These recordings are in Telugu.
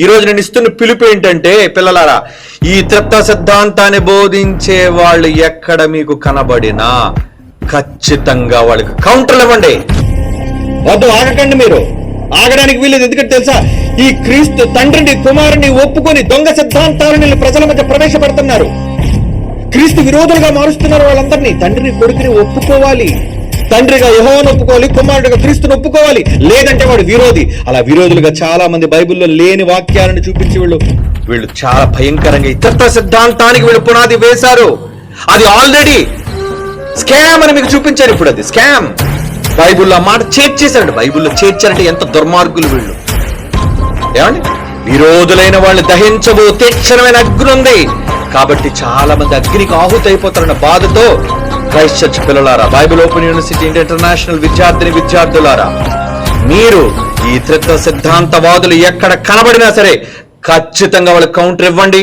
ఈ రోజు నేను ఇస్తున్న పిలుపు ఏంటంటే పిల్లలారా ఈ త్రిప్త సిద్ధాంతాన్ని బోధించే వాళ్ళు ఎక్కడ మీకు కనబడినా ఖచ్చితంగా వాళ్ళకి కౌంటర్లు ఇవ్వండి. వద్దు ఆగకండి మీరు. ఆగడానికి వీలేదు ఎందుకంటే తెలుసా ఈ క్రీస్తు తండ్రిని కుమారుని ఒప్పుకొని దొంగ సిద్ధాంతాలను ప్రజల మధ్య ప్రవేశపెడుతున్నారు. క్రీస్తు విరోధులుగా మారుస్తున్నారు వాళ్ళందరినీ. తండ్రిని కొడుకుని ఒప్పుకోవాలి. తండ్రిగా యహోను ఒప్పుకోవాలి కుమారుడిగా క్రీస్తుని ఒప్పుకోవాలి. లేదంటే వాడు విరోధి. అలా విరోధులుగా చాలా మంది బైబిల్లో లేని వాక్యాలను చూపించి వీళ్ళు వీళ్ళు చాలా భయంకరంగా ఇతరత్వ సిద్ధాంతానికి వీళ్ళు పునాది వేశారు. అది ఆల్రెడీ స్కామ్ అని మీకు చూపించారు ఇప్పుడు అది స్కామ్ బైబుల్లో ఆ మాట చేర్చేశారండి బైబిల్లో చేర్చారంటే ఎంత దుర్మార్గులు వీళ్ళు. ఏమండి? విరోధులైన వాళ్ళు దహించబో తీక్షణమైన అగ్ని ఉంది. కాబట్టి చాలా మంది అగ్నికి ఆహుతి అయిపోతారన్న బాధతో క్రైస్ట్ చర్చ్ పిల్లలారా బైబిల్ ఓపెన్ యూనివర్సిటీ ఇంటర్నేషనల్ విద్యార్థిని విద్యార్థులారా మీరు ఈ త్రిత్వ సిద్ధాంతవాదులు ఎక్కడ కనబడినా సరే ఖచ్చితంగా వాళ్ళకి కౌంటర్ ఇవ్వండి.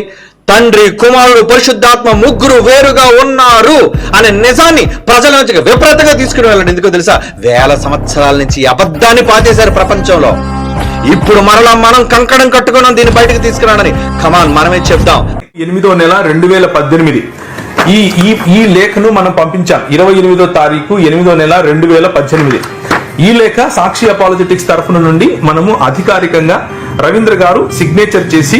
తండ్రి కుమారుడు పరిశుద్ధాత్మ ముగ్గురు వేరుగా ఉన్నారు అనే నిజాన్ని ప్రజల నుంచి విపరీతంగా తీసుకుని వెళ్ళండి. ఎందుకో తెలుసా? వేల సంవత్సరాల నుంచి అబద్ధాన్ని పాతేశారు ప్రపంచంలో. ఇప్పుడు మరలా మనం కంకణం కట్టుకున్నాం దీన్ని బయటకు తీసుకురానని. కమాన్ మనమే చెప్దాం. ఎనిమిదో నెల రెండు వేల పద్దెనిమిది. ఈ ఈ ఈ లేఖను మనం పంపించాం. ఇరవై ఎనిమిదో తారీఖు ఎనిమిదో నెల రెండు వేల పద్దెనిమిది. ఈ లేఖ సాక్షి అపాలజెటిక్స్ తరఫున నుండి మనము అధికారికంగా రవీంద్ర గారు సిగ్నేచర్ చేసి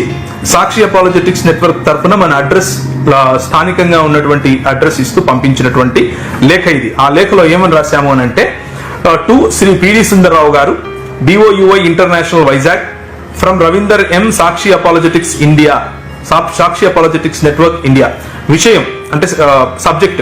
సాక్షి అపాలజెటిక్స్ నెట్వర్క్ తరఫున మన అడ్రస్ స్థానికంగా ఉన్నటువంటి అడ్రస్ ఇస్తూ పంపించినటువంటి లేఖ ఇది. ఆ లేఖలో ఏమని రాశాము అని అంటే టు శ్రీ పిడి సుందరరావు గారు DOUI international Vizag from Ravinder M Sakshi apologetics India. Sakshi apologetics network India. విషయం అంటే subject.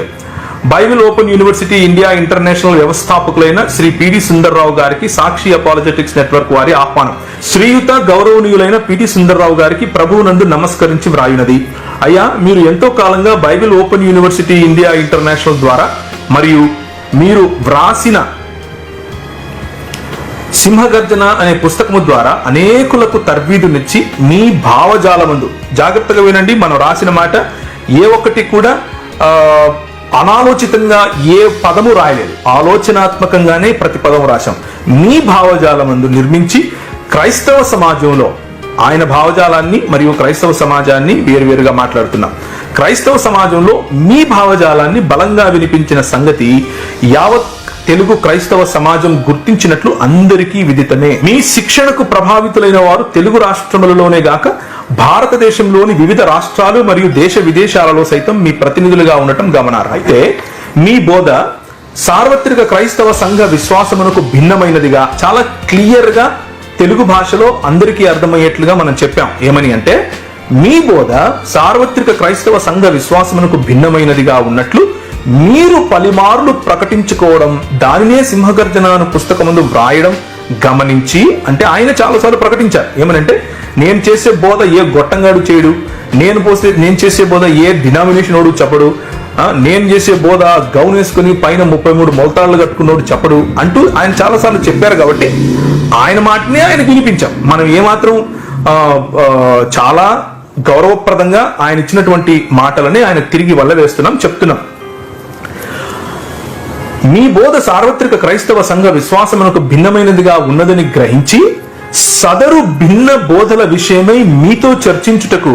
Bible open university India international వ్యవస్థాపకులైన Shri పిడి సుందర్రావు గారికి సాక్షి అపాలజెటిక్స్ నెట్వర్క్ వారి ఆహ్వానం. శ్రీయుత గౌరవనీయులైన పిటి సుందర్రావు గారికి ప్రభువునందు నమస్కరించి వ్రాయునది. అయ్యా మీరు ఎంతో కాలంగా Bible open university India international ద్వారా మరియు మీరు వ్రాసిన సింహగర్జన అనే పుస్తకము ద్వారా అనేకులకు తర్వీదునిచ్చి మీ భావజాలమందు జాగ్రత్తగా వినండి మనం రాసిన మాట ఏ ఒక్కటి కూడా అనాలోచితంగా ఏ పదము రాయలేదు. ఆలోచనాత్మకంగానే ప్రతి పదము రాశాం. మీ భావజాలమందు నిర్మించి క్రైస్తవ సమాజంలో ఆయన భావజాలాన్ని మరియు క్రైస్తవ సమాజాన్ని వేరువేరుగా మాట్లాడుతున్నాం. క్రైస్తవ సమాజంలో మీ భావజాలాన్ని బలంగా వినిపించిన సంగతి యావత్ తెలుగు క్రైస్తవ సమాజం గుర్తించినట్లు అందరికీ విదితమే. మీ శిక్షణకు ప్రభావితులైన వారు తెలుగు రాష్ట్రములలోనే గాక భారతదేశంలోని వివిధ రాష్ట్రాలు మరియు దేశ విదేశాలలో సైతం మీ ప్రతినిధులుగా ఉండటం గమనార్హం. అయితే మీ బోధ సార్వత్రిక క్రైస్తవ సంఘ విశ్వాసమునకు భిన్నమైనదిగా చాలా క్లియర్గా తెలుగు భాషలో అందరికీ అర్థమయ్యేట్లుగా మనం చెప్పాం. ఏమని అంటే మీ బోధ సార్వత్రిక క్రైస్తవ సంఘ విశ్వాసమునకు భిన్నమైనదిగా ఉన్నట్లు మీరు పలిమార్లు ప్రకటించుకోవడం దానినే సింహగర్జన అను పుస్తకముందు వ్రాయడం గమనించి అంటే ఆయన చాలాసార్లు ప్రకటించారు. ఏమనంటే నేను చేసే బోధ ఏ గొట్టంగాడు చేయడు? నేను పోసే నేను చేసే బోధ ఏ డినామినేషన్ వాడు చెప్పడు నేను చేసే బోధ గౌన్ వేసుకుని పైన ముప్పై మూడు మొలతాళ్ళు కట్టుకున్నోడు చెప్పడు? అంటూ ఆయన చాలాసార్లు చెప్పారు కాబట్టి ఆయన మాటనే ఆయన వినిపించాం. మనం ఏమాత్రం చాలా గౌరవప్రదంగా ఆయన ఇచ్చినటువంటి మాటలని ఆయన తిరిగి వల్ల వేస్తున్నాం చెప్తున్నాం. మీ బోధ సార్వత్రిక క్రైస్తవ సంఘ విశ్వాసమునకు భిన్నమైనదిగా ఉన్నదని గ్రహించి సదరు భిన్న బోధల విషయమై మీతో చర్చించుటకు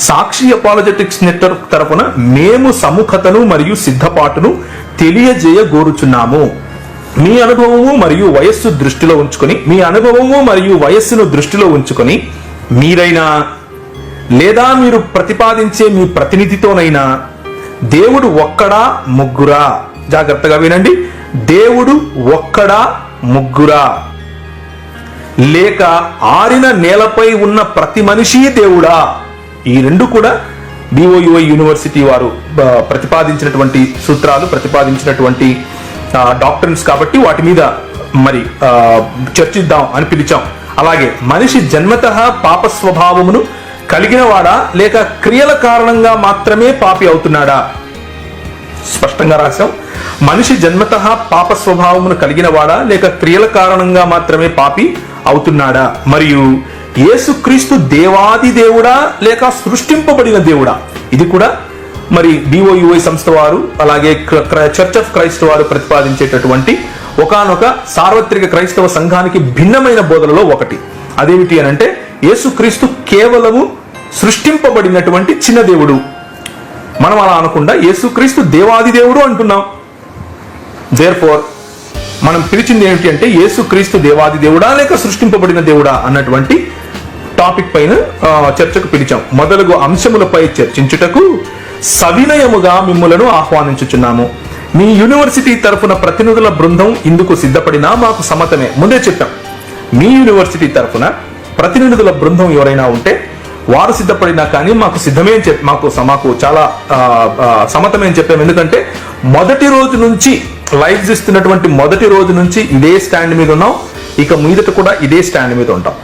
సాక్షి అపాలజెటిక్స్ నెట్వర్క్ తరపున మేము సముఖతను మరియు సిద్ధపాటును తెలియజేయగోరుచున్నాము. మీ అనుభవము మరియు వయస్సు దృష్టిలో ఉంచుకొని మీ అనుభవము మరియు వయస్సును దృష్టిలో ఉంచుకొని మీరైనా లేదా మీరు ప్రతిపాదించే మీ ప్రతినిధితోనైనా దేవుడు ఒక్కడా ముగ్గురా. జాగ్రత్తగా వినండి. దేవుడు ఒక్కడా ముగ్గురా? లేక ఆరిన నేలపై ఉన్న ప్రతి మనిషి దేవుడా? ఈ రెండు కూడా బిఓయుఐ యూనివర్సిటీ వారు ప్రతిపాదించినటువంటి సూత్రాలు ప్రతిపాదించినటువంటి డాక్టర్స్ కాబట్టి వాటి మీద మరి ఆ, చర్చిద్దాం అని పిలిచాం. అలాగే మనిషి జన్మత పాప స్వభావమును కలిగినవాడా లేక క్రియల కారణంగా మాత్రమే పాపి అవుతున్నాడా? స్పష్టంగా రాశాం. మనిషి జన్మత పాప స్వభావమును కలిగిన వాడా? లేక క్రియల కారణంగా మాత్రమే పాపి అవుతున్నాడా? మరియు యేసుక్రీస్తు దేవాది దేవుడా? లేక సృష్టింపబడిన దేవుడా? ఇది కూడా మరి బిఓయుఐ సంస్థ వారు అలాగే చర్చ్ ఆఫ్ క్రైస్ట్ వారు ప్రతిపాదించేటటువంటి ఒకానొక సార్వత్రిక క్రైస్తవ సంఘానికి భిన్నమైన బోధనలో ఒకటి. అదేమిటి అని అంటే యేసుక్రీస్తు కేవలము సృష్టింపబడినటువంటి చిన్న దేవుడు. మనం అలా అనకుండా యేసుక్రీస్తు దేవాది దేవుడు అంటున్నాం. దేర్ఫోర్ మనం పిలిచింది ఏమిటి అంటే యేసుక్రీస్తు దేవాది దేవుడా లేక సృష్టింపబడిన దేవుడా అన్నటువంటి టాపిక్ పైన చర్చకు పిలిచాం. మొదలగు అంశములపై చర్చించుటకు సవినయముగా మిమ్మలను ఆహ్వానించుచున్నాము. మీ యూనివర్సిటీ తరఫున ప్రతినిధుల బృందం ఇందుకు సిద్ధపడినా మాకు సమ్మతమే. ముందే చెప్పాం. మీ యూనివర్సిటీ తరఫున ప్రతినిధుల బృందం ఎవరైనా ఉంటే వారు సిద్ధపడినా కానీ మాకు సిద్ధమే అని చెప్పి మాకు మాకు చాలా సమతమే అని చెప్పాము ఎందుకంటే మొదటి రోజు నుంచి లైవ్స్ ఇస్తున్నటువంటి మొదటి రోజు నుంచి ఇదే స్టాండ్ మీద ఉన్నాం. ఇక మీదట కూడా ఇదే స్టాండ్ మీద ఉంటాం.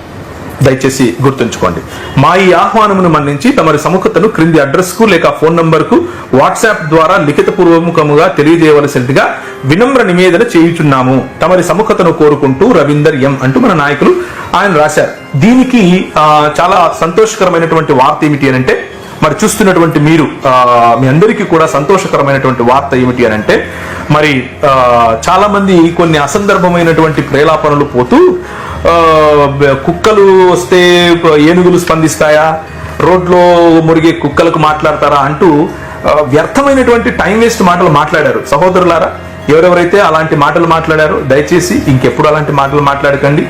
దయచేసి గుర్తుంచుకోండి. మా ఈ ఆహ్వానమును మన్నించి తమరి సముఖతను క్రింది అడ్రస్కు లేక ఫోన్ నంబర్కు వాట్సాప్ ద్వారా లిఖిత పూర్వముఖముగా తెలియజేయవలసిందిగా వినమ్ర నివేదన చేయుచున్నాము. తమరి సముఖతను కోరుకుంటూ రవీందర్ ఎం అంటూ మన నాయకులు ఆయన రాశారు. దీనికి చాలా సంతోషకరమైనటువంటి వార్త ఏమిటి అని అంటే మరి చూస్తున్నటువంటి మీరు మీ అందరికీ కూడా సంతోషకరమైనటువంటి వార్త ఏమిటి అని అంటే మరి ఆ, చాలా మంది కొన్ని అసందర్భమైనటువంటి ప్రేలాపనలు పోతూ కుక్కలు వస్తే ఏనుగులు స్పందిస్తాయా? రోడ్లో మురిగే కుక్కలకు మాట్లాడతారా అంటూ వ్యర్థమైనటువంటి టైం వేస్ట్ మాటలు మాట్లాడారు. సహోదరులారా ఎవరెవరైతే అలాంటి మాటలు మాట్లాడారో దయచేసి ఇంకెప్పుడు అలాంటి మాటలు మాట్లాడకండి.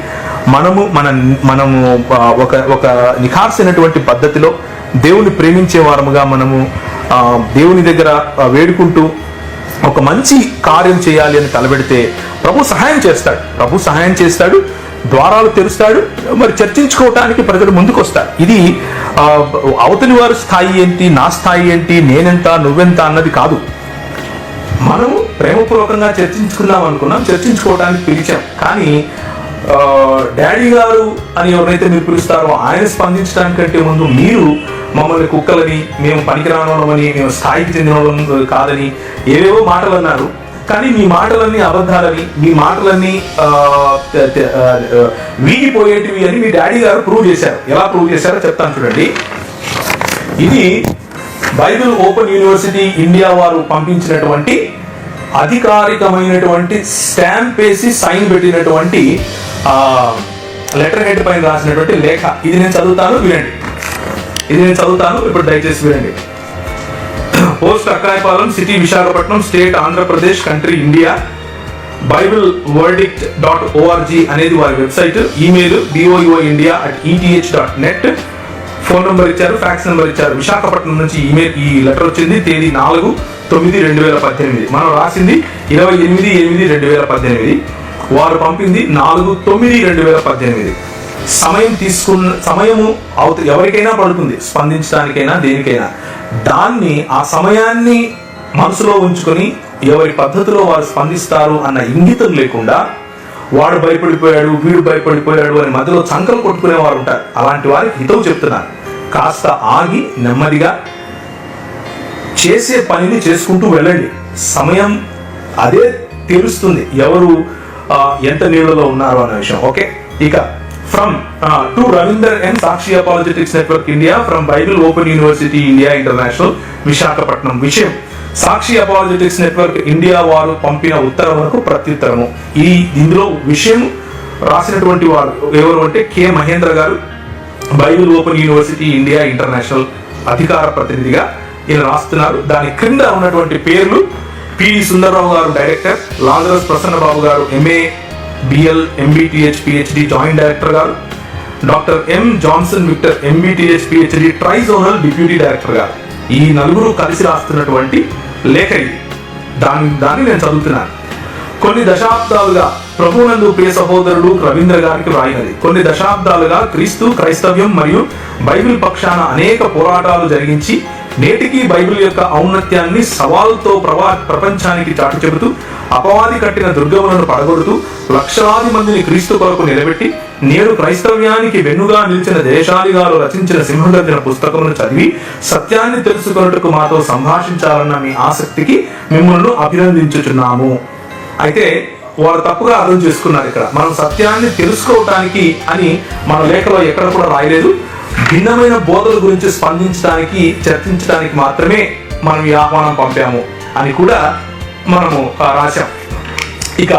మనము మన మనము ఒక ఒక నిఖార్సైనటువంటి పద్ధతిలో దేవుని ప్రేమించే వారముగా మనము దేవుని దగ్గర వేడుకుంటూ ఒక మంచి కార్యం చేయాలి అని తలబెడితే ప్రభు సహాయం చేస్తాడు. ప్రభు సహాయం చేస్తాడు ద్వారాలు తెరుస్తాడు మరి చర్చించుకోవటానికి ప్రజలు ముందుకు వస్తారు ఇది అవతలి వారి స్థాయి ఏంటి నా స్థాయి ఏంటి నేనెంత నువ్వెంత అన్నది కాదు. మనము ప్రేమపూర్వకంగా చర్చించుకుందాం అనుకున్నాం చర్చించుకోవడానికి పిలిచాం. కానీ డాడీ గారు అని ఎవరైతే మీరు పిలుస్తారో ఆయన స్పందించడానికంటే ముందు మీరు మమ్మల్ని కుక్కలని మేము పనికిరానోళ్ళమని మేము స్థాయికి చెందిన కాదని ఏవేవో మాటలు అన్నారు. కానీ మీ మాటలన్నీ అబద్ధాలని మీ మాటలన్నీ వీగిపోయేటివి అని మీ డాడీ గారు ప్రూవ్ చేశారు. ఎలా ప్రూవ్ చేశారో చెప్తాను చూడండి. ఇది బైబిల్ ఓపెన్ యూనివర్సిటీ ఇండియా వారు పంపించినటువంటి అధికారికమైనటువంటి స్టాంప్ వేసి సైన్ పెట్టినటువంటి లెటర్ హెడ్ పైన రాసినటువంటి లేఖ. ఇది నేను చదువుతాను వినండి. ఇది నేను చదువుతాను ఇప్పుడు దయచేసి వినండి. Post Akrayapalem city Visakhapatnam state Andhra Pradesh country India Bible verdict dot ORG అనేది వారి website email DOEO India at ETH dot net phone number ఇచ్చారు ఫ్యాక్స్ నెంబర్ ఇచ్చారు. విశాఖపట్నం నుంచి ఈమెయిల్ ఈ లెటర్ వచ్చింది తేదీ నాలుగు తొమ్మిది రెండు వేల పద్దెనిమిది. మనం రాసింది ఇరవై ఎనిమిది ఎనిమిది రెండు వేల పద్దెనిమిది. వారు పంపింది నాలుగు తొమ్మిది రెండు వేల పద్దెనిమిది. సమయం తీసుకున్న సమయము అవుత ఎవరికైనా పడుతుంది స్పందించడానికైనా దేనికైనా. దాన్ని ఆ సమయాన్ని మనసులో ఉంచుకొని ఎవరి పద్ధతిలో వారు స్పందిస్తారు అన్న ఇంగితం లేకుండా వాడు భయపడిపోయాడు వీడు భయపడిపోయాడు అని మధ్యలో చంకలు కొట్టుకునే వారు ఉంటారు. అలాంటి వారికి హితం చెప్తున్నాను. కాస్త ఆగి నెమ్మదిగా చేసే పనిని చేసుకుంటూ వెళ్ళండి. సమయం అదే తెలుస్తుంది. ఎవరు ఎంత నీళ్ళలో ఉన్నారు అనే విషయం. ఓకే ఇక from to Ravinder N Sakshi apologetics network India from Bible open university India international Visakhapatnam విషయం సాక్షి అపాలజెటిక్స్ నెట్వర్క్ ఇండియా వారు పంపిన ఉత్తరములకు ప్రత్యుత్తరము. ఈ ఇందులో విషయం రాసినటువంటి వారు ఎవరు అంటే కె మహేంద్ర గారు Bible open university India international అధికార ప్రతినిధిగా ఈయన రాస్తున్నారు. దాని క్రింద ఉన్నటువంటి పేర్లు పి సుందరరావు గారు డైరెక్టర్ లాజరస్ ప్రసన్న బాబు గారు MA BL MBTh PhD joint director గారు. Doctor M Johnson Victor MBTh PhD trizonal deputy director గారు. ఈ నలుగురు కలిసి రాస్తున్నటువంటి లేఖ ఇది. దాని దాన్ని నేను చదువుతున్నాను. కొన్ని దశాబ్దాలుగా ప్రభునందు ప్రియ సహోదరుడు రవీంద్ర గారికి వ్రాయినది. కొన్ని దశాబ్దాలుగా క్రీస్తు క్రైస్తవ్యం మరియు బైబిల్ పక్షాన అనేక పోరాటాలు జరిగించి నేటికి బైబిల్ యొక్క ఔన్నత్యాన్ని సవాల్తో ప్రవా ప్రపంచానికి చాటు చెబుతూ అపవాది కట్టిన దుర్గములను పడగొడుతూ లక్షలాది మందిని క్రీస్తు కొరకు నిలబెట్టి నేడు క్రైస్తవ్యానికి వెన్నుగా నిలిచిన దేశాదిగారు రచించిన సింహగర్జన పుస్తకమును చదివి సత్యాన్ని తెలుసుకొనుటకు మాతో సంభాషించాలన్న మీ ఆసక్తికి మిమ్మల్ని అభినందించుచున్నాము. అయితే వారు తప్పుగా అర్థం చేసుకున్నారు ఇక్కడ. మనం సత్యాన్ని తెలుసుకోవటానికి అని మన లేఖలో ఎక్కడ కూడా రాయలేదు. భిన్నమైన బోధల గురించి స్పందించడానికి చర్చించడానికి మాత్రమే మనం ఈ ఆహ్వానం పంపాము అని కూడా మనము రాశాం. ఇక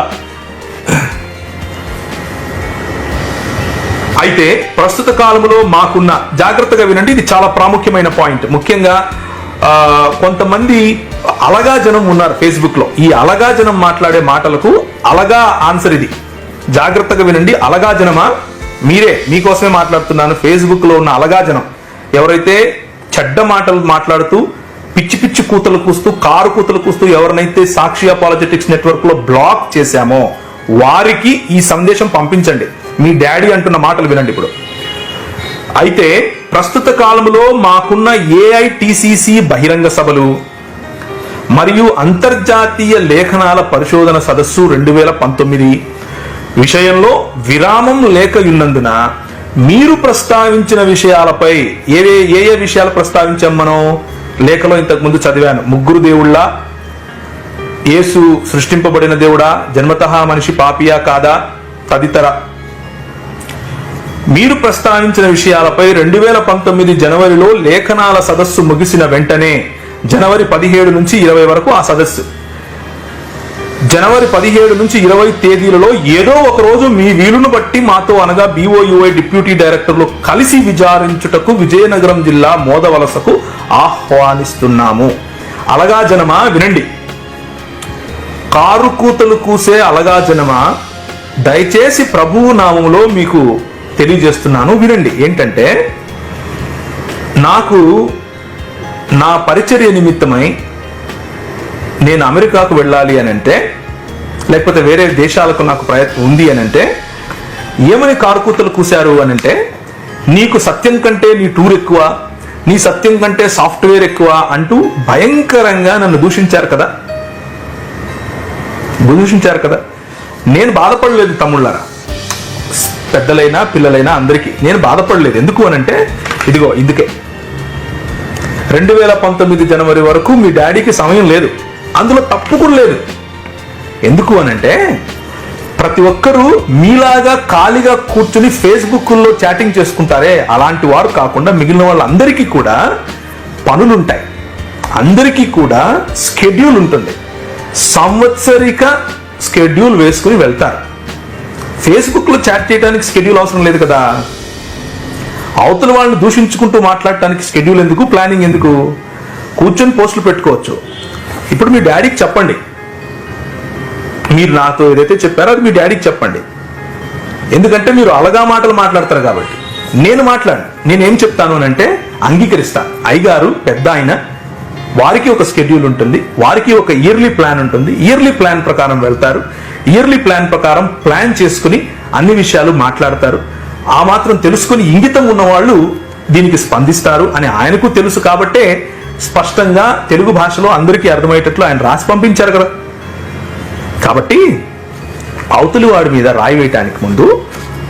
అయితే ప్రస్తుత కాలంలో మాకున్న జాగ్రత్తగా వినండి ఇది చాలా ప్రాముఖ్యమైన పాయింట్. ముఖ్యంగా కొంతమంది అలగా జనం ఉన్నారు ఫేస్బుక్లో. ఈ అలగా జనం మాట్లాడే మాటలకు అలగా ఆన్సర్ ఇది. జాగ్రత్తగా వినండి అలగా జనమా మీరే మీకోసమే మాట్లాడుతున్నాను. ఫేస్బుక్లో ఉన్న అలగాజనం. ఎవరైతే చెడ్డ మాటలు మాట్లాడుతూ పిచ్చి పిచ్చి కూతలు కూస్తూ కారు కూతలు కూస్తూ ఎవరినైతే సాక్షి అపాలజెటిక్స్ నెట్వర్క్లో బ్లాక్ చేశామో వారికి ఈ సందేశం పంపించండి. మీ డాడీ అంటున్న మాటలు వినండి ఇప్పుడు. అయితే ప్రస్తుత కాలంలో మాకున్న ఏఐటిసిసి బహిరంగ సభలు మరియు అంతర్జాతీయ లేఖనాల పరిశోధన సదస్సు రెండు వేల పంతొమ్మిది విషయంలో విరామం లేకయున్నందున మీరు ప్రస్తావించిన విషయాలపై ఏ ఏ- ఏ విషయాలు ప్రస్తావించాం మనం? లేఖలో ఇంతకు ముందు చదివాను. ముగ్గురు దేవుళ్ళ యేసు సృష్టింపబడిన దేవుడా జన్మతహా మనిషి పాపియా కాదా? తదితర. మీరు ప్రస్తావించిన విషయాలపై రెండు వేల పంతొమ్మిది జనవరిలో లేఖనాల సదస్సు ముగిసిన వెంటనే జనవరి పదిహేడు నుంచి ఇరవై వరకు ఆ సదస్సు. జనవరి పదిహేడు నుంచి ఇరవై తేదీలలో ఏదో ఒక రోజు మీ వీలును బట్టి మాతో అనగా బీఓయుఐ డిప్యూటీ డైరెక్టర్లు కలిసి విచారించుటకు విజయనగరం జిల్లా మోదవలసకు ఆహ్వానిస్తున్నాము. అలగా జనమా? వినండి. కారు కూతలు కూసే అలగా జనమా? దయచేసి ప్రభువు నామములో మీకు తెలియజేస్తున్నాను. వినండి. ఏంటంటే నాకు నా పరిచర్య నిమిత్తమై నేను అమెరికాకు వెళ్ళాలి అని అంటే లేకపోతే వేరే దేశాలకు నాకు ప్రయత్నం ఉంది అని అంటే ఏమని కారుకూతలు కూశారు అని అంటే నీకు సత్యం కంటే నీ టూర్ ఎక్కువ నీ సత్యం కంటే సాఫ్ట్వేర్ ఎక్కువ అంటూ భయంకరంగా నన్ను దూషించారు కదా. దూషించారు కదా? నేను బాధపడలేదు తమ్ముళ్ళారా? పెద్దలైనా పిల్లలైనా అందరికీ నేను బాధపడలేదు. ఎందుకు అనంటే ఇదిగో ఇందుకే. రెండు వేల పంతొమ్మిది జనవరి వరకు మీ డాడీకి సమయం లేదు. అందులో తప్పు కూడా లేదు. ఎందుకు అనంటే ప్రతి ఒక్కరూ మీలాగా ఖాళీగా కూర్చుని ఫేస్బుక్లో చాటింగ్ చేసుకుంటారే అలాంటి వారు కాకుండా మిగిలిన వాళ్ళందరికీ కూడా పనులుంటాయి. అందరికీ కూడా స్కెడ్యూల్ ఉంటుంది. సంవత్సరిక స్కెడ్యూల్ వేసుకుని వెళ్తారు. ఫేస్బుక్లో చాట్ చేయడానికి స్కెడ్యూల్ అవసరం లేదు కదా? అవతల వాళ్ళని దూషించుకుంటూ మాట్లాడటానికి స్కెడ్యూల్ ఎందుకు? ప్లానింగ్ ఎందుకు? కూర్చొని పోస్టులు పెట్టుకోవచ్చు. ఇప్పుడు మీ డాడీకి చెప్పండి. మీరు నాతో ఏదైతే చెప్పారో అది మీ డాడీకి చెప్పండి. ఎందుకంటే మీరు అలగా మాటలు మాట్లాడతారు కాబట్టి. నేను మాట్లాడు నేనేం చెప్తాను అని అంటే అంగీకరిస్తా. అయ్యగారు పెద్ద ఆయన వారికి ఒక స్కెడ్యూల్ ఉంటుంది. వారికి ఒక ఇయర్లీ ప్లాన్ ఉంటుంది. ఇయర్లీ ప్లాన్ ప్రకారం వెళ్తారు. ఇయర్లీ ప్లాన్ ప్రకారం ప్లాన్ చేసుకుని అన్ని విషయాలు మాట్లాడతారు. ఆ మాత్రం తెలుసుకుని ఇంగితం ఉన్నవాళ్ళు దీనికి స్పందిస్తారు అని ఆయనకు తెలుసు కాబట్టే స్పష్టంగా తెలుగు భాషలో అందరికీ అర్థమయ్యేటట్లు ఆయన రాసి పంపించారు కదా. కాబట్టి అవతలి వాడి మీద రాయి వేయటానికి ముందు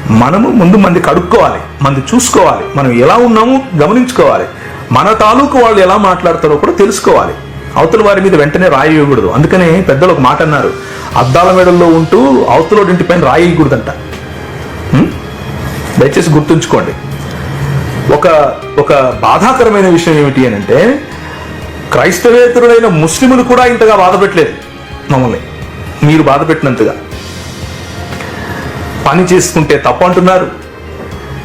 మనము ముందు మంది కడుక్కోవాలి మంది చూసుకోవాలి మనం ఎలా ఉన్నామో గమనించుకోవాలి మన తాలూకు వాళ్ళు ఎలా మాట్లాడతారో కూడా తెలుసుకోవాలి. అవతల వారి మీద వెంటనే రాయి వేయకూడదు. అందుకనే పెద్దలు ఒక మాట అన్నారు అద్దాల మెడల్లో ఉంటూ అవతలోడింటి పైన రాయి వేయకూడదంట. దయచేసి గుర్తుంచుకోండి. ఒక ఒక బాధాకరమైన విషయం ఏమిటి అని అంటే క్రైస్తవేతరులైన ముస్లిములు కూడా ఇంతగా బాధ పెట్టలేదు మమ్మల్ని మీరు బాధ పెట్టినంతగా పని చేసుకుంటే తప్పు అంటున్నారు.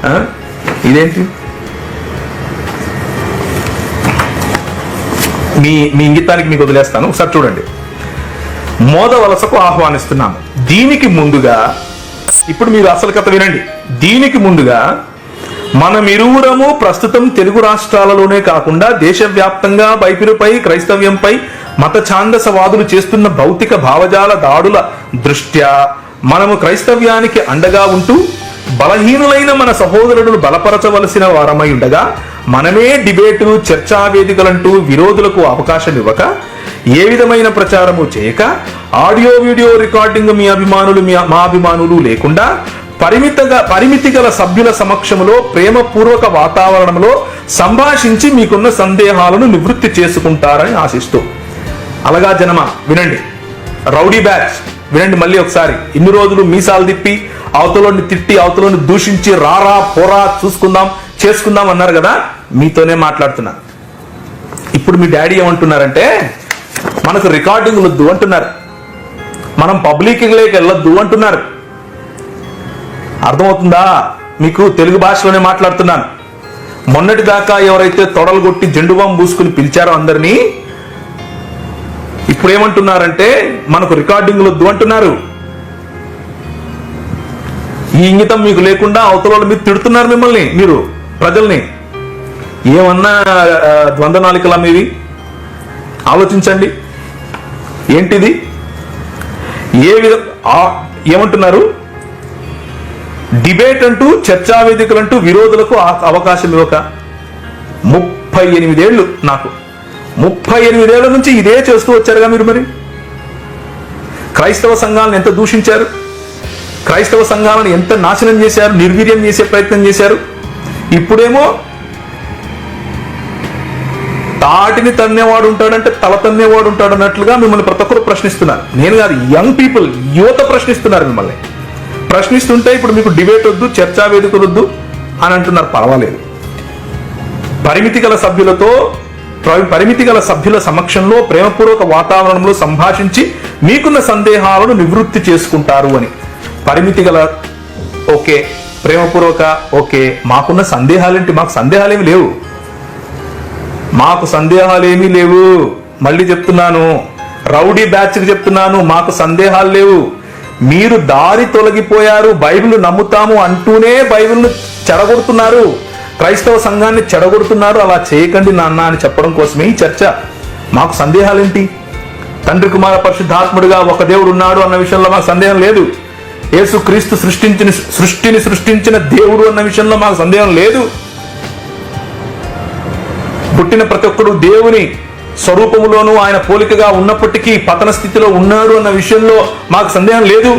ఆ? ఇదేంటి? మీ మీ ఇంగితానికి మీకు వదిలేస్తాను. ఒకసారి చూడండి. మోద వలసకు ఆహ్వానిస్తున్నాము. దీనికి ముందుగా ఇప్పుడు మీరు అసలు కథ వినండి. దీనికి ముందుగా మనమిరువురము ప్రస్తుతం తెలుగు రాష్ట్రాలలోనే కాకుండా దేశవ్యాప్తంగా బైపిరుపై క్రైస్తవ్యంపై మత ఛాందసవాదులు చేస్తున్న భౌతిక భావజాల దాడుల దృష్ట్యా మనము క్రైస్తవ్యానికి అండగా ఉంటూ బలహీనులైన మన సహోదరులను బలపరచవలసిన వారమై ఉండగా మనమే డిబేటు చర్చా వేదికలంటూ విరోధులకు అవకాశం ఇవ్వక ఏ విధమైన ప్రచారము చేయక ఆడియో వీడియో రికార్డింగ్ మీ అభిమానులు మీ మా అభిమానులు లేకుండా పరిమితగా పరిమితి గల సభ్యుల సమక్షంలో ప్రేమపూర్వక వాతావరణంలో సంభాషించి మీకున్న సందేహాలను నివృత్తి చేసుకుంటారని ఆశిస్తూ. అలగా జనమ వినండి. రౌడీ బ్యాచ్ వినండి మళ్ళీ ఒకసారి. ఇన్ని రోజులు మీసాలు తిప్పి అవతలోని తిట్టి అవతలోని దూషించి రారా పోరా చూసుకుందాం చేసుకుందాం అన్నారు కదా? మీతోనే మాట్లాడుతున్నా. ఇప్పుడు మీ డాడీ ఏమంటున్నారంటే మనకు రికార్డింగ్ వద్దు అంటున్నారు. మనం పబ్లిక్లోకి వెళ్ళొద్దు అంటున్నారు. అర్థమవుతుందా? మీకు తెలుగు భాషలోనే మాట్లాడుతున్నాను. మొన్నటి దాకా ఎవరైతే తొడలు కొట్టి జెండు బాంబు పూసుకుని పిలిచారో అందరినీ ఇప్పుడు ఏమంటున్నారంటే మనకు రికార్డింగ్లు వద్దు అంటున్నారు. ఈ ఇంగితం మీకు లేకుండా అవతల వాళ్ళు మీరు తిడుతున్నారు మిమ్మల్ని మీరు ప్రజల్ని. ఏమన్నా ఆ, మీవి? ఆలోచించండి. ఏంటిది? ఏ విధ ఏమంటున్నారు? డిబేట్ అంటూ చర్చా వేదికలు అంటూ విరోధులకు అవకాశం ఇవ్వక ముప్పై ఎనిమిదేళ్ళు నాకు. ముప్పై ఎనిమిదేళ్ళ నుంచి ఇదే చేస్తూ వచ్చారుగా మీరు మరి? క్రైస్తవ సంఘాలను ఎంత దూషించారు? క్రైస్తవ సంఘాలను ఎంత నాశనం చేశారు? నిర్వీర్యం చేసే ప్రయత్నం చేశారు? ఇప్పుడేమో తాటిని తన్నేవాడు ఉంటాడంటే తల తన్నేవాడు ఉంటాడు అన్నట్లుగా మిమ్మల్ని ప్రతి ఒక్కరు ప్రశ్నిస్తున్నారు. నేను కాదు యంగ్ పీపుల్ యువత ప్రశ్నిస్తున్నారు మిమ్మల్ని. ప్రశ్నిస్తుంటే ఇప్పుడు మీకు డిబేట్ వద్దు చర్చా వేదికలు వద్దు అని అంటున్నారు. పర్వాలేదు. పరిమితి గల సభ్యులతో పరిమితి గల సభ్యుల సమక్షంలో ప్రేమపూర్వక వాతావరణంలో సంభాషించి మీకున్న సందేహాలను నివృత్తి చేసుకుంటారు అని. పరిమితి గల ఓకే ప్రేమపూర్వక ఓకే మాకున్న సందేహాలేంటి? మాకు సందేహాలేమి లేవు. మాకు సందేహాలేమీ లేవు. మళ్ళీ చెప్తున్నాను. రౌడీ బ్యాచ్కి చెప్తున్నాను. మాకు సందేహాలు లేవు. మీరు దారి తొలగిపోయారు బైబిల్ నమ్ముతాము అంటూనే బైబిల్ను చెడగొడుతున్నారు. క్రైస్తవ సంఘాన్ని చెడగొడుతున్నారు. అలా చేయకండి నాన్న అని చెప్పడం కోసమే ఈ చర్చ. మాకు సందేహాలేంటి? తండ్రి కుమార పరిశుద్ధాత్ముడిగా ఒక దేవుడు ఉన్నాడు అన్న విషయంలో మాకు సందేహం లేదు. యేసు క్రీస్తు సృష్టించిన సృష్టిని సృష్టించిన దేవుడు అన్న విషయంలో మాకు సందేహం లేదు. పుట్టిన ప్రతి ఒక్కడు దేవుని స్వరూపములోనూ ఆయన పోలికగా ఉన్నప్పటికీ పతన స్థితిలో ఉన్నాడు అన్న విషయంలో మాకు సందేహం లేదు.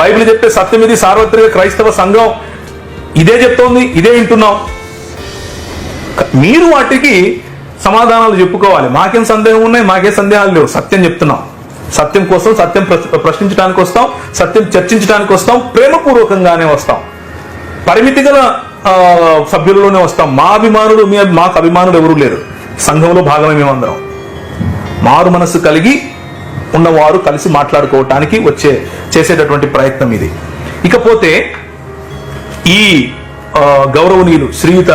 బైబిల్ చెప్పే సత్యం ఇది సార్వత్రిక క్రైస్తవ సంఘం ఇదే చెప్తోంది ఇదే వింటున్నాం. మీరు వాటికి సమాధానాలు చెప్పుకోవాలి. మాకేం సందేహం ఉన్నాయి మాకే సందేహాలు లేవు. సత్యం చెప్తున్నాం. సత్యం కోసం సత్యం ప్రశ్నించడానికి వస్తాం సత్యం చర్చించడానికి వస్తాం ప్రేమపూర్వకంగానే వస్తాం. పరిమితి గల సభ్యుల్లోనే సభ్యులలోనే వస్తాం. మా అభిమానులు మీ మాకు అభిమానులు ఎవరు లేరు. సంఘంలో భాగమే మేమందరం. మారు మనస్సు కలిగి ఉన్నవారు కలిసి మాట్లాడుకోవటానికి వచ్చే చేసేటటువంటి ప్రయత్నం ఇది. ఇకపోతే ఈ గౌరవనీయులు శ్రీయుత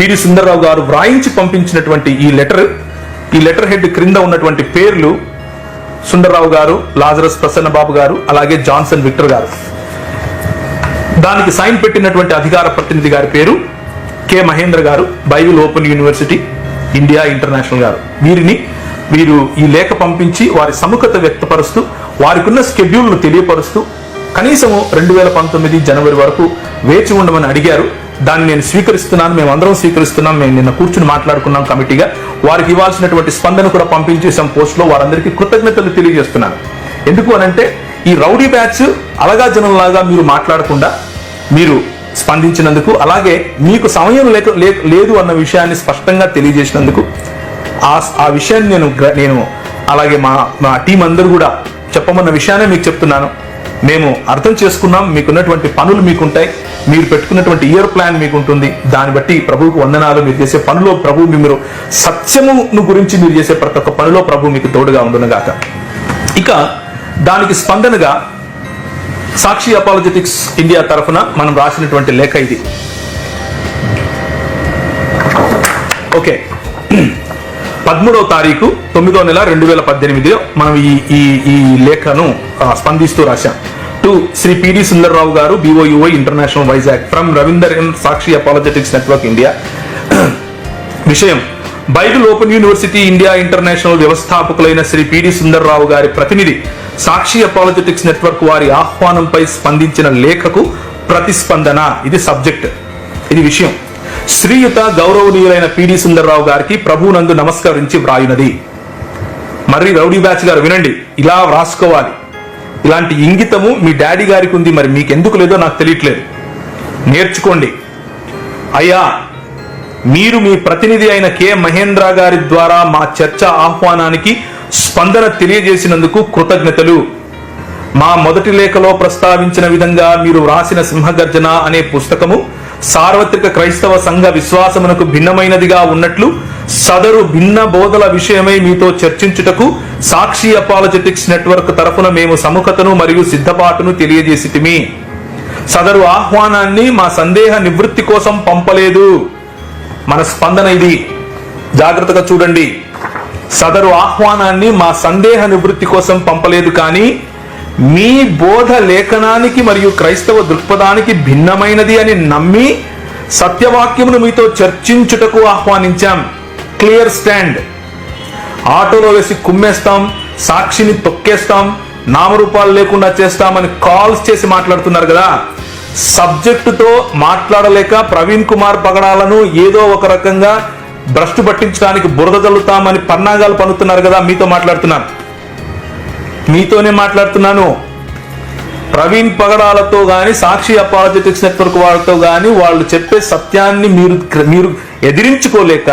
పిడి సుందర్రావు గారు వ్రాయించి పంపించినటువంటి ఈ లెటర్ ఈ లెటర్ హెడ్ క్రింద ఉన్నటువంటి పేర్లు సుందర్రావు గారు లాజరస్ ప్రసన్న బాబు గారు అలాగే జాన్సన్ విక్టర్ గారు. దానికి సైన్ పెట్టినటువంటి అధికార ప్రతినిధి గారి పేరు కె మహేంద్ర గారు Bible open university. India international గారు. వీరిని వీరు ఈ లేఖ పంపించి వారి సముఖత వ్యక్తపరుస్తూ వారికి ఉన్న స్కెడ్యూల్ను తెలియపరుస్తూ కనీసము రెండు వేల పంతొమ్మిది జనవరి వరకు వేచి ఉండమని అడిగారు. దాన్ని నేను స్వీకరిస్తున్నాను మేము అందరం స్వీకరిస్తున్నాం మేము నిన్న కూర్చుని మాట్లాడుకున్నాం కమిటీగా. వారికి ఇవ్వాల్సినటువంటి స్పందన కూడా పంపించేసాం పోస్ట్లో వారందరికీ కృతజ్ఞతలు తెలియజేస్తున్నాను. ఎందుకు అనంటే ఈ రౌడీ బ్యాచ్ అలగా జనంలాగా మీరు మాట్లాడకుండా మీరు స్పందించినందుకు అలాగే మీకు సమయం లేక లేదు అన్న విషయాన్ని స్పష్టంగా తెలియజేసినందుకు ఆ ఆ విషయాన్ని నేను నేను అలాగే మా మా టీం అందరూ కూడా చెప్పమన్న విషయాన్ని మీకు చెప్తున్నాను. మేము అర్థం చేసుకున్నాం మీకున్నటువంటి పనులు మీకుంటాయి మీరు పెట్టుకున్నటువంటి ఇయర్ ప్లాన్ మీకు ఉంటుంది దాన్ని బట్టి ప్రభువుకు వందనాలు మీరు చేసే పనిలో ప్రభు మీరు సత్యమును గురించి మీరు చేసే ప్రతి ఒక్క పనిలో ప్రభు మీకు తోడుగా ఉండునుగాక. ఇక దానికి స్పందనగా సాక్షి అపాలజెటిక్స్ ఇండియా తరఫున మనం రాసినటువంటి లేఖ ఇది. ఓకే. పదమూడవ తారీఖు తొమ్మిదో నెల రెండు వేల పద్దెనిమిదిలో మనం ఈ ఈ ఈ లేఖను స్పందిస్తూ రాశాం. టు శ్రీ పిడి సుందర్రావు గారు BOUI international Vizag from Ravinder N Sakshi apologetics network India. విషయం Bible open university India international వ్యవస్థాపకులైన Shri పిడి సుందర్రావు గారి ప్రతినిధి సాక్షి అపాలజెటిక్స్ నెట్వర్క్ వారి ఆహ్వానంపై స్పందించిన లేఖకు ప్రతిస్పందన. ఇది సబ్జెక్ట్. ఇది విషయం. శ్రీయుత గౌరవనీయులైన పిడి సుందర్రావు గారికి ప్రభువునందు నమస్కరించి వ్రాయునది. మరి రౌడీ బ్యాచ్ గారు వినండి ఇలా వ్రాసుకోవాలి. ఇలాంటి ఇంగితము మీ డాడీ గారికి ఉంది మరి మీకు ఎందుకు లేదో నాకు తెలియట్లేదు. నేర్చుకోండి. అయ్యా మీరు మీ ప్రతినిధి అయిన కె మహేంద్ర గారి ద్వారా మా చర్చ ఆహ్వానానికి స్పందన తెలియజేసినందుకు కృతజ్ఞతలు. మా మొదటి లేఖలో ప్రస్తావించిన విధంగా మీరు వ్రాసిన సింహగర్జన అనే పుస్తకము సార్వత్రిక క్రైస్తవ సంఘ విశ్వాసమునకు భిన్నమైనదిగా ఉన్నట్లు సదరు భిన్న బోధల విషయమై మీతో చర్చించుటకు సాక్షి అపాలజెటిక్స్ నెట్వర్క్ తరఫున మేము సముఖతను మరియు సిద్ధపాటును తెలియజేసితిమి. సదరు ఆహ్వానాన్ని మా సందేహ నివృత్తి కోసం పంపలేదు. మన స్పందన ఇది. జాగ్రత్తగా చూడండి. సదరు ఆహ్వానాన్ని మా సందేహ నివృత్తి కోసం పంపలేదు కానీ మీ బోధ లేఖనానికి మరియు క్రైస్తవ దృక్పథానికి భిన్నమైనది అని నమ్మి సత్యవాక్యమును మీతో చర్చించుటకు ఆహ్వానించాం. Clear stand. ఆటోలో వేసి కుమ్మేస్తాం సాక్షిని తొక్కేస్తాం నామరూపాలు లేకుండా చేస్తామని కాల్స్ చేసి మాట్లాడుతున్నారు కదా. సబ్జెక్టుతో మాట్లాడలేక ప్రవీణ్ కుమార్ పగడాలను ఏదో ఒక రకంగా భ్రష్టు పట్టించడానికి బురద జల్లుతామని పన్నాగాలు పన్నుతున్నారు కదా మీతో మాట్లాడుతున్నాను. మీతోనే మాట్లాడుతున్నాను. ప్రవీణ్ పగడాలతో కానీ సాక్షి అపాలజెటిక్స్ నెట్వర్క్ వాళ్ళతో కానీ వాళ్ళు చెప్పే సత్యాన్ని మీరు మీరు ఎదిరించుకోలేక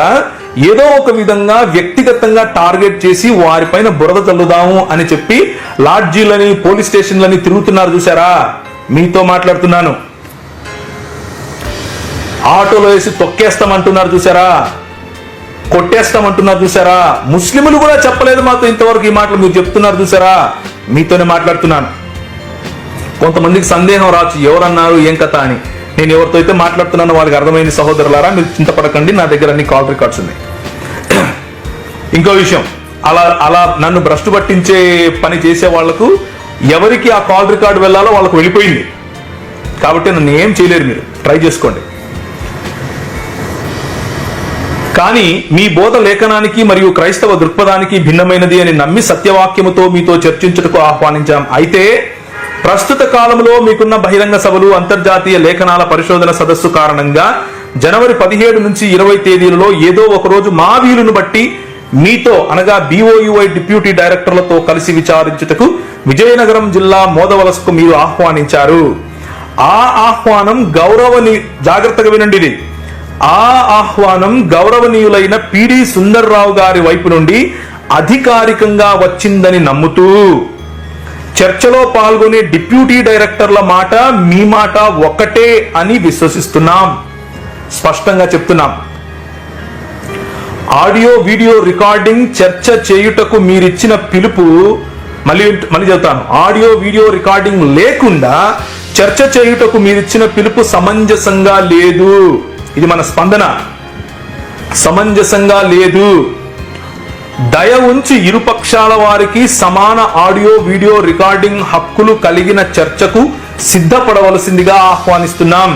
ఏదో ఒక విధంగా వ్యక్తిగతంగా టార్గెట్ చేసి వారిపైన బురద చల్లుదాము అని చెప్పి లాడ్జీలని పోలీస్ స్టేషన్లని తిరుగుతున్నారు చూసారా మీతో మాట్లాడుతున్నాను. ఆటోలో వేసి తొక్కేస్తామంటున్నారు చూసారా కొట్టేస్తామంటున్నారు చూసారా? ముస్లింలు కూడా చెప్పలేదు మాతో ఇంతవరకు ఈ మాటలు. మీరు చెప్తున్నారు చూసారా? మీతోనే మాట్లాడుతున్నాను. కొంతమందికి సందేహం రావచ్చు. ఎవరన్నారు ఏం కథ అని. నేను ఎవరితో అయితే మాట్లాడుతున్నానో వాళ్ళకి అర్థమైంది సహోదరులారా మీరు చింతపడకండి. నా దగ్గర అన్ని కాల్ రికార్డ్స్ ఉన్నాయి. ఇంకో విషయం. అలా అలా నన్ను భ్రష్టు పట్టించే పని చేసే వాళ్ళకు ఎవరికి ఆ కాల్ రికార్డు వెళ్ళాలో వాళ్ళకు వెళ్ళిపోయింది. కాబట్టి నన్ను ఏం చేయలేరు మీరు. ట్రై చేసుకోండి. కానీ మీ బోధ లేఖనానికి మరియు క్రైస్తవ దృక్పథానికి భిన్నమైనది అని నమ్మి సత్యవాక్యముతో మీతో చర్చించుటకు ఆహ్వానించాం. అయితే ప్రస్తుత కాలంలో మీకున్న బహిరంగ సభలు అంతర్జాతీయ లేఖనాల పరిశోధన సదస్సు కారణంగా జనవరి పదిహేడు నుంచి ఇరవై తేదీలలో ఏదో ఒకరోజు మా వీలును బట్టి మీతో అనగా బీఓయుఐ డిప్యూటీ డైరెక్టర్లతో కలిసి విచారించుటకు విజయనగరం జిల్లా మోదవలసకు మీరు ఆహ్వానించారు. ఆ ఆహ్వానం గౌరవని జాగ్రత్తగా వినండి ఆ ఆహ్వానం గౌరవనీయులైన పిడి సుందర్రావు గారి వైపు నుండి అధికారికంగా వచ్చిందని నమ్ముతూ చర్చలో పాల్గొనే డిప్యూటీ డైరెక్టర్ల మాట మీ మాట ఒకటే అని విశ్వసిస్తున్నాం. స్పష్టంగా చెప్తున్నాం. ఆడియో వీడియో రికార్డింగ్ చర్చ చేయుటకు మీరిచ్చిన పిలుపు మళ్ళీ మళ్ళీ చెబుతాను. ఆడియో వీడియో రికార్డింగ్ లేకుండా చర్చ చేయుటకు మీరిచ్చిన పిలుపు సమంజసంగా లేదు. ఇది మన స్పందన. సమంజసంగా లేదు. దయ ఉంచి ఇరుపక్షాల వారికి సమాన ఆడియో వీడియో రికార్డింగ్ హక్కులు కలిగిన చర్చకు సిద్ధపడవలసిందిగా ఆహ్వానిస్తున్నాం.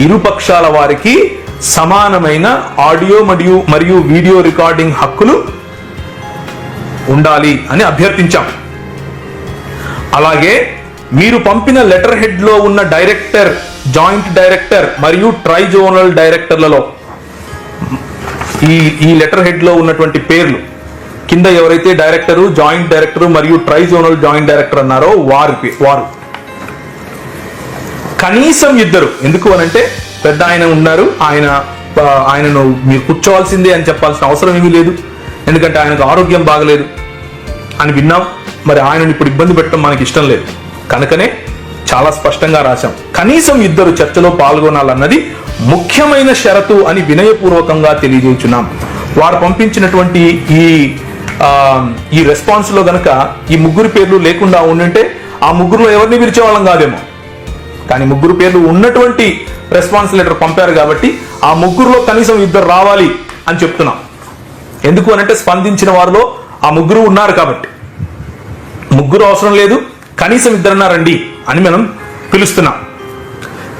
ఇరుపక్షాల వారికి సమానమైన ఆడియో మరియు మరియు వీడియో రికార్డింగ్ హక్కులు ఉండాలి అని అభ్యర్థించాం. అలాగే మీరు పంపిన లెటర్ హెడ్లో ఉన్న డైరెక్టర్ జాయింట్ డైరెక్టర్ మరియు ట్రైజోనల్ డైరెక్టర్లలో ఈ ఈ లెటర్ హెడ్లో ఉన్నటువంటి పేర్లు. కింద ఎవరైతే డైరెక్టరు జాయింట్ డైరెక్టర్ మరియు ట్రైజోనల్ జాయింట్ డైరెక్టర్ అన్నారో వారి వారు. కనీసం ఇద్దరు. ఎందుకు అనంటే పెద్ద ఆయన ఉన్నారు. ఆయన ఆయనను మీరు కూర్చోవాల్సిందే అని చెప్పాల్సిన అవసరం ఏమీ లేదు. ఎందుకంటే ఆయనకు ఆరోగ్యం బాగలేదు. అని విన్నాం. మరి ఆయనను ఇప్పుడు ఇబ్బంది పెట్టడం మనకి ఇష్టం లేదు. కనుకనే చాలా స్పష్టంగా రాశాం. కనీసం ఇద్దరు చర్చలో పాల్గొనాలన్నది ముఖ్యమైన షరతు అని వినయపూర్వకంగా తెలియజేస్తున్నాం వారు పంపించినటువంటి ఈ ఈ రెస్పాన్స్లో గనక ఈ ముగ్గురు పేర్లు లేకుండా ఉండింటే ఆ ముగ్గురులో ఎవరిని పిలిచేవాళ్ళం కాదేమో. కానీ ముగ్గురు పేర్లు ఉన్నటువంటి రెస్పాన్స్ లెటర్ పంపారు కాబట్టి ఆ ముగ్గురులో కనీసం ఇద్దరు రావాలి అని చెప్తున్నాం. ఎందుకు అనంటే స్పందించిన వారిలో ఆ ముగ్గురు ఉన్నారు కాబట్టి. ముగ్గురు అవసరం లేదు. కనీసం ఇద్దరన్నా రండి. అని మనం పిలుస్తున్నాం.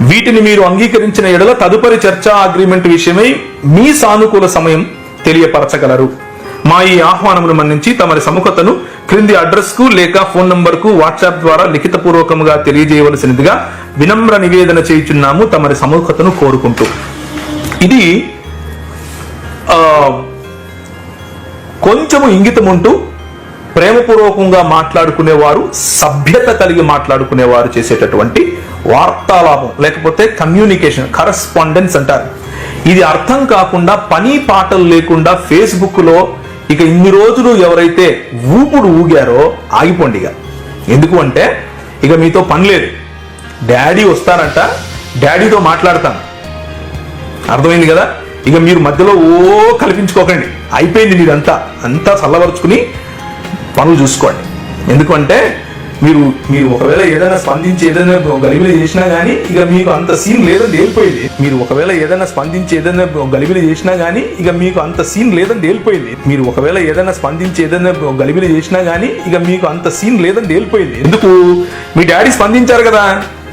వీటిని మీరు అంగీకరించిన ఎడల తదుపరి చర్చా అగ్రిమెంట్ విషయమై మీ సానుకూల సమయం తెలియపరచగలరు. మా ఈ ఆహ్వానమును మన్నించి తమరి సముఖతను క్రింది అడ్రస్కు లేక ఫోన్ నంబర్కు వాట్సాప్ ద్వారా లిఖితపూర్వకముగా తెలియజేయవలసినదిగా వినమ్ర నివేదన చేయుచున్నాము తమరి సముఖతను కోరుకుంటూ. ఇది ఆ, కొంచెము ఇంగితం ఉంటూ ప్రేమపూర్వకంగా మాట్లాడుకునేవారు సభ్యత కలిగి మాట్లాడుకునేవారు చేసేటటువంటి వార్తాలాపం లేకపోతే కమ్యూనికేషన్ కరస్పాండెన్స్ అంటారు. ఇది అర్థం కాకుండా పని పాటలు లేకుండా ఫేస్బుక్లో ఇక ఇన్ని రోజులు ఎవరైతే ఊపుడు ఊగారో ఆగిపోండి ఇక. ఎందుకు అంటే ఇక మీతో పని లేదు. డాడీ వస్తారంట డాడీతో మాట్లాడతాను. అర్థమైంది కదా? ఇక మీరు మధ్యలో ఓ కల్పించుకోకండి. అయిపోయింది మీరంతా. అంతా చల్లబరుచుకుని పనులు చూసుకోండి. ఎందుకంటే మీరు మీరు ఒకవేళ ఏదైనా స్పందించి ఏదైనా గలిబిలి చేసినా కానీ ఇక మీకు అంత సీన్ లేదని తేలిపోయింది. మీరు ఒకవేళ ఏదైనా స్పందించి ఏదైనా గలిబిలి చేసినా కానీ ఇక మీకు అంత సీన్ లేదని తేలిపోయింది. మీరు ఒకవేళ ఏదైనా స్పందించి ఏదైనా గలిబిలి చేసినా కానీ ఇక మీకు అంత సీన్ లేదని తేలిపోయింది. ఎందుకు? మీ డాడీ స్పందించారు కదా.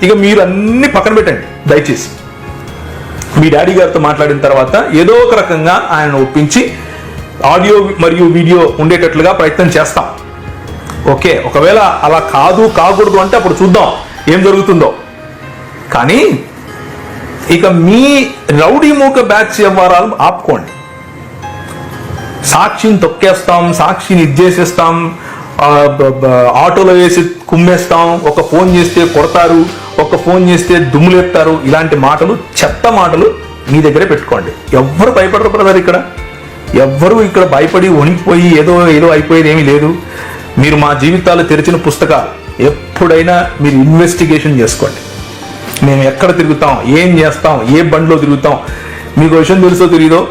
ఇక మీరు అన్ని పక్కన పెట్టండి. దయచేసి. మీ డాడీ గారితో మాట్లాడిన తర్వాత ఏదో ఒక రకంగా ఆయన ఒప్పించి ఆడియో మరియు వీడియో ఉండేటట్లుగా ప్రయత్నం చేస్తాం. ఓకే ఒకవేళ అలా కాదు కాకూడదు అంటే అప్పుడు చూద్దాం ఏం జరుగుతుందో. కానీ ఇక మీ రౌడీ మూక బ్యాచ్ వ్యవహారాలు ఆపుకోండి. సాక్షిని తొక్కేస్తాం సాక్షిని ఇది చేసేస్తాం ఆటోలో వేసి కుమ్మేస్తాం ఒక ఫోన్ చేస్తే కొడతారు ఒక ఫోన్ చేస్తే దుమ్ములేపుతారు ఇలాంటి మాటలు చెత్త మాటలు మీ దగ్గరే పెట్టుకోండి. ఎవ్వరు భయపడరు బ్రదర్ ఇక్కడ. ఎవ్వరు ఇక్కడ భయపడి వణికిపోయి ఏదో ఏదో అయిపోయేది ఏమీ లేదు. మీరు మా జీవితాలు తెరిచిన పుస్తకాలు. ఎప్పుడైనా మీరు ఇన్వెస్టిగేషన్ చేసుకోండి. మేము ఎక్కడ తిరుగుతాం ఏం చేస్తాం ఏ బండిలో తిరుగుతాం మీకు విషయం తెలుసో తెలియదో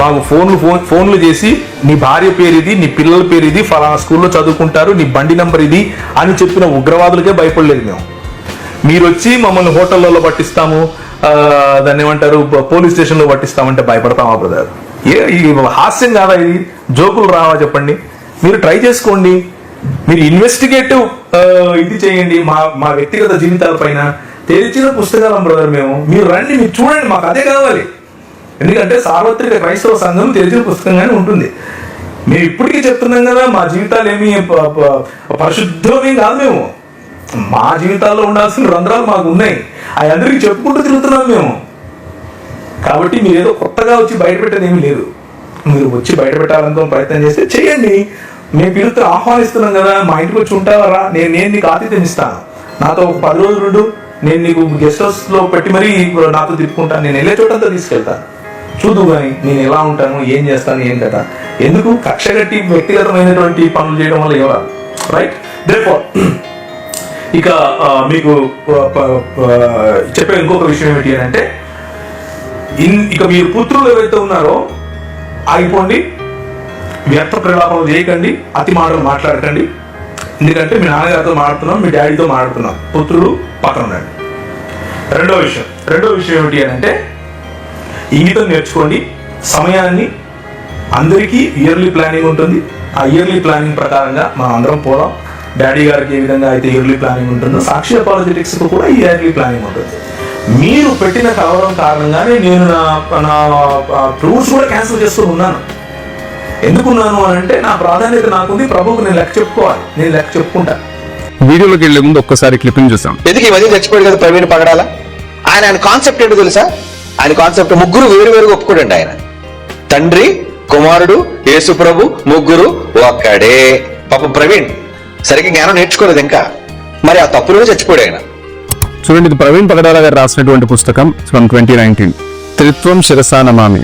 మాకు ఫోన్లు ఫోన్ ఫోన్లు చేసి నీ భార్య పేరు ఇది నీ పిల్లల పేరు ఇది ఫలానా స్కూల్లో చదువుకుంటారు నీ బండి నెంబర్ ఇది అని చెప్పిన ఉగ్రవాదులకే భయపడలేదు మేము. మీరు వచ్చి మమ్మల్ని హోటళ్ళలో పట్టిస్తాము దాన్ని ఏమంటారు పోలీస్ స్టేషన్లో పట్టిస్తామంటే భయపడతామా బ్రదర్? ఏ హాస్యం కాదా ఇది? జోకులు రావా చెప్పండి? మీరు ట్రై చేసుకోండి. మీరు ఇన్వెస్టిగేటివ్ ఇది చేయండి. మా మా వ్యక్తిగత జీవితాల పైన తెరిచిన పుస్తకాలం బ్రదర్ మేము. మీరు రండి మీరు చూడండి మాకు అదే కావాలి. ఎందుకంటే సార్వత్రిక క్రైస్తవ సంఘం తెరిచిన పుస్తకంగానే ఉంటుంది. మేము ఇప్పటికీ చెప్తున్నాం కదా మా జీవితాలు ఏమి పరిశుద్ధమేం కాదు మేము. మా జీవితాల్లో ఉండాల్సిన రంధ్రాలు మాకు ఉన్నాయి. అవి అందరికీ చెప్పుకుంటూ తిరుగుతున్నాం మేము. కాబట్టి మీరు ఏదో కొత్తగా వచ్చి బయటపెట్టేది ఏమీ లేదు. మీరు వచ్చి బయట పెట్టాలనుకో ప్రయత్నం చేస్తే చేయండి మేము పిలుస్తూ ఆహ్వానిస్తున్నాం కదా మా ఇంటికి వచ్చి ఉంటావరా? నేను నేను నీకు ఆతిథ్యం ఇస్తాను. నాతో ఒక పది రోజులు ఉండు. నేను నీకు గెస్ట్ హౌస్లో పెట్టి మరీ నాతో తిప్పుకుంటాను. నేను వెళ్ళే చోటంతా తీసుకెళ్తాను. చూదు కానీ నేను ఎలా ఉంటాను ఏం చేస్తాను ఏం కదా ఎందుకు? కక్ష కట్టి వ్యక్తిగతమైనటువంటి పనులు చేయడం వల్ల ఎవరు? రైట్ దేర్ఫోర్ ఇక మీకు చెప్పే ఇంకొక విషయం ఏమిటి అని అంటే ఇన్ ఇక మీరు పుత్రులు ఏవైతే ఉన్నారో ఆగిపోండి. వ్యర్థ ప్రలాపం చేయకండి అతి మాటలు మాట్లాడకండి. ఎందుకంటే మీ నాన్నగారితో మాట్లాడుతున్నాం మీ డాడీతో మాట్లాడుతున్నాం. పుత్రుడు పక్కన ఉండండి. రెండో విషయం. రెండో విషయం ఏమిటి అని అంటే ఇంగితం నేర్చుకోండి. సమయాన్ని అందరికీ ఇయర్లీ ప్లానింగ్ ఉంటుంది. ఆ ఇయర్లీ ప్లానింగ్ ప్రకారంగా మనం అందరం పోదాం. డాడీ గారికి ఏ విధంగా అయితే ఇయర్లీ ప్లానింగ్ ఉంటుందో సాక్షి అపాలజెటిక్స్ కూడా ఇయర్లీ ప్లానింగ్ ఉంటుంది. మీరు పెట్టిన కలవరం కారణంగానే నేను నా నా టూర్స్ కూడా క్యాన్సిల్ చేస్తూ ఉన్నాను. ఎందుకున్నాను అని అంటే నా ప్రాధాన్యత నాకుంది. ప్రభువుకు నేను లెక్క చెప్పుకోవాలి. నేను లెక్క చెప్పుకుంటా. వీడియోలోకి వెళ్ళే ముందు ఒక్కసారి క్లిప్పింగ్ చూసాం ఎందుకు ఈ మధ్య చచ్చిపోయాడు కదా ప్రవీణ్ పగడాల? ఆయన ఆయన కాన్సెప్ట్ ఏంటో తెలుసా? ఆయన కాన్సెప్ట్ ముగ్గురు వేరు వేరుగా ఒప్పుకోడండి ఆయన. తండ్రి కుమారుడు యేసు ప్రభు ముగ్గురు ఒక్కడే. పాప ప్రవీణ్ సరిగ్గా జ్ఞానం నేర్చుకోలేదు ఇంకా. మరి ఆ తప్పులోనే చచ్చిపోయాడు ఆయన. చూడండి ఇది ప్రవీణ్ పగడాల గారు రాసినటువంటి పుస్తకం from twenty nineteen Trithvam Shirasanamami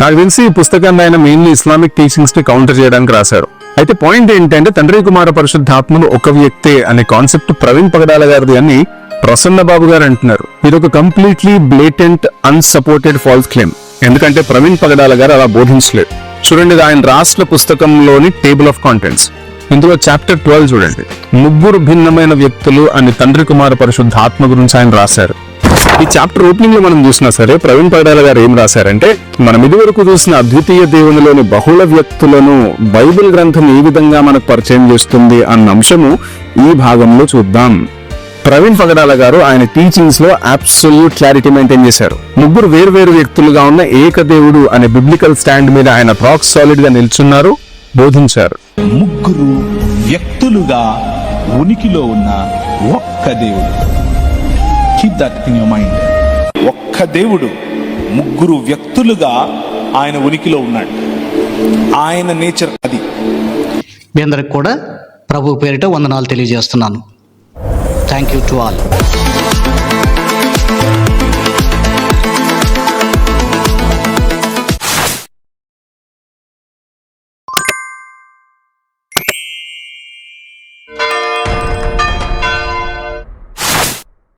నాకు తెలిసి ఈ పుస్తకాన్ని ఆయన మెయిన్లీ ఇస్లామిక్ టీచింగ్స్ని కౌంటర్ చేయడానికి రాశారు. అయితే పాయింట్ ఏంటంటే తండ్రి కుమార పరిశుద్ధాత్మలు ఒక వ్యక్తే అనే కాన్సెప్ట్ ప్రవీణ్ పగడాల గారిది అని ప్రసన్న బాబు గారు అంటున్నారు. ఇది ఒక completely blatant unsupported false claim ఎందుకంటే ప్రవీణ్ పగడాల గారు అలా బోధించలేదు. చూడండి ఆయన రాష్ట్ర పుస్తకంలోని టేబుల్ ఆఫ్ కాంటెంట్స్ ఇందులో చాప్టర్ ట్వెల్వ్ చూడండి. ముగ్గురు భిన్నమైన వ్యక్తులు అని తండ్రి కుమార పరిశుద్ధ ఆత్మ గురించి ఆయన రాశారు. ఈ చాప్టర్ ఓపెనింగ్లో మనం చూసినా సరే ప్రవీణ్ పగడాల గారు ఏం రాశారంటే మనం ఇదివరకు చూసిన అద్వితీయ దేవునిలోని బహుళ వ్యక్తులను బైబిల్ గ్రంథం ఏ విధంగా మనకు పరిచయం చేస్తుంది అన్న అంశము ఈ భాగంలో చూద్దాం. ప్రవీణ్ పగడాల గారు ఆయన టీచింగ్స్లో అబ్సల్యూట్ క్లారిటీ మెయింటైన్ చేశారు. ముగ్గురు వేర్వేరు వ్యక్తులుగా ఉన్న ఏకదేవుడు అనే బిబ్లికల్ స్టాండ్ మీద ఆయన రాక్ సాలిడ్గా నిల్చున్నారు. బోధించారు. ముగ్గురు వ్యక్తులుగా ఉనికిలో ఉన్న ఒక్క దేవుడు. Keep that in your mind ఒక్క దేవుడు ముగ్గురు వ్యక్తులుగా ఆయన ఉనికిలో ఉన్నాడు. ఆయన నేచర్ అది. మీ అందరికి కూడా ప్రభు పేరిట వందనాలు తెలియజేస్తున్నాను. Thank you to all